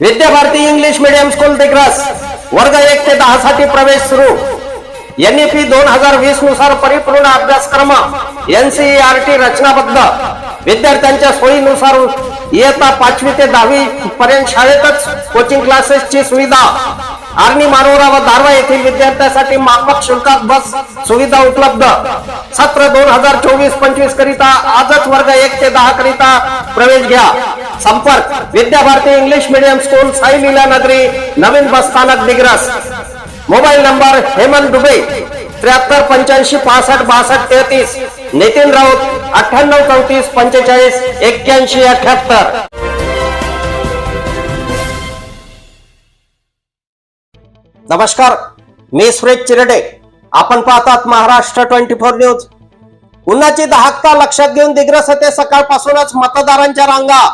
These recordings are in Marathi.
Vidyabharati English medium school Digras वर्ग एक ते दहा साठी प्रवेश सुरू. एनईपी दोन हजार वीसनुसार परिपूर्ण अभ्यासक्रम एनसीईआरटी रचनाबद्ध. विद्यार्थ्यांच्या सोयीनुसार इयत्ता पाचवी ते दहावी पर्यंत शाळेतच कोचिंग क्लासेसची सुविधा. आर्णी मारोरा व दारवा येथील विद्यार्थ्यांसाठी माफक शुल्कात बस सुविधा उपलब्ध. सत्र दोन हजार चोवीस पंचवीस करिता आजच वर्ग एक ते दहा करिता प्रवेश घ्या. संपर्क. Vidyabharati English medium school Sai Leela Nagari नवीन बस स्थानक दिग्रस. मोबाईल नंबर हेमंत दुबे त्र्याहत्तर पंच्याऐंशी पासष्ट बासष्ट तेहतीस. नितीन राऊत अठ्ठ्याण्णव चौतीस पंचेचाळीस एक्क्याऐंशी अठ्याहत्तर. नमस्कार मी सुरेश चिरडे. आपण पाहतात महाराष्ट्र ट्वेंटी फोर न्यूज. उन्हाची दहाकता लक्षात घेऊन दिग्रस येथे सकाळपासूनच मतदारांच्या रांगा.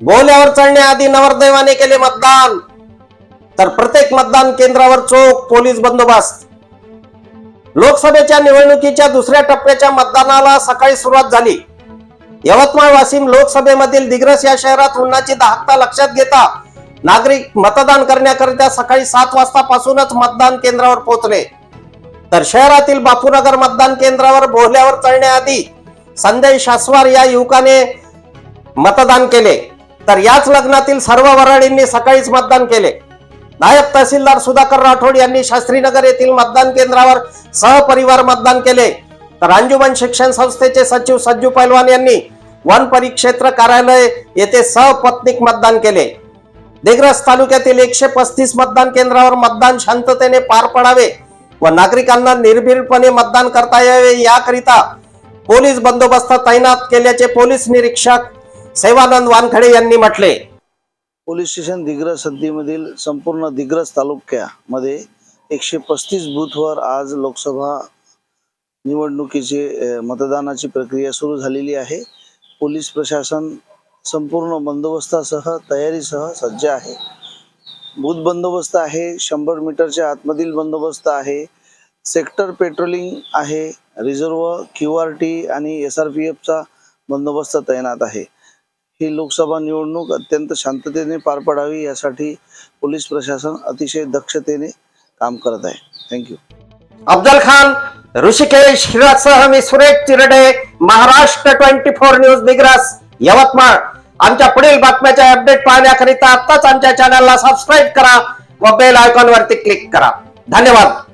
बोल्यावर चढण्याआधी नवरदेवाने केले मतदान. तर प्रत्येक मतदान केंद्रावर चोख पोलीस बंदोबस्त. लोकसभेच्या निवडणुकीच्या दुसऱ्या टप्प्याच्या मतदानाला सकाळी सुरुवात झाली. यवतमाळ वाशिम लोकसभेमधील दिग्रस या शहरात उन्हाची दहाकता लक्षात घेता नागरिक मतदान करण्याकरिता सकाळी सात वाजतापासूनच मतदान केंद्रावर पोहोचले. तर शहरातील बापूनगर मतदान केंद्रावर बोहल्यावर चढण्याआधी संदेश शास्वार या युवकाने मतदान केले. तर याच लग्नातील सर्व वराडींनी सकाळीच मतदान केले. नायब तहसीलदार सुधाकर राठोड यांनी शास्त्रीनगर येथील मतदान केंद्रावर सहपरिवार मतदान केले. तर अंजुमन शिक्षण संस्थेचे सचिव सज्जू पैलवान यांनी वन परिक्षेत्र कार्यालय येथे सहपत्नीक मतदान केले. दिग्रस तालुक्यातील एकशे पस्तीस मतदान केंद्रावर मतदान शांततेने पार पडावे व नागरिकांना निर्भीडपणे मतदान करता यावे याकरिता पोलीस बंदोबस्त तैनात केल्याचे पोलीस निरीक्षक सेवानंद वानखडे यांनी म्हटले पोलीस स्टेशन दिग्रस हद्दीमधील संपूर्ण दिग्रस तालुक्यामध्ये एकशे पस्तीस बूथवर आज लोकसभा निवडणुकीचे मतदानाची प्रक्रिया सुरू झालेली आहे. पोलीस प्रशासन संपूर्ण बंदोबस्तासह तयारीसह सज्ज आहे. बूथ बंदोबस्त आहे शंभर मीटरच्या आतमधील बंदोबस्त आहे सेक्टर पेट्रोलिंग आहे रिझर्व क्यू आर टी आणि एस आर पी एफचा बंदोबस्त तैनात आहे. ही लोकसभा निवडणूक अत्यंत शांततेने पार पडावी यासाठी पोलीस प्रशासन अतिशय दक्षतेने काम करत आहे. थँक्यू अफजल खान ऋषिकेश हिरासह मी Suresh Chirde Maharashtra twenty four news Digras Yavatmal. आमच्या पुढील बातम्याचे अपडेट पाहण्याकरिता आताच आमच्या चॅनलला सबस्क्राईब करा व बेल आयकॉन वरती क्लिक करा. धन्यवाद.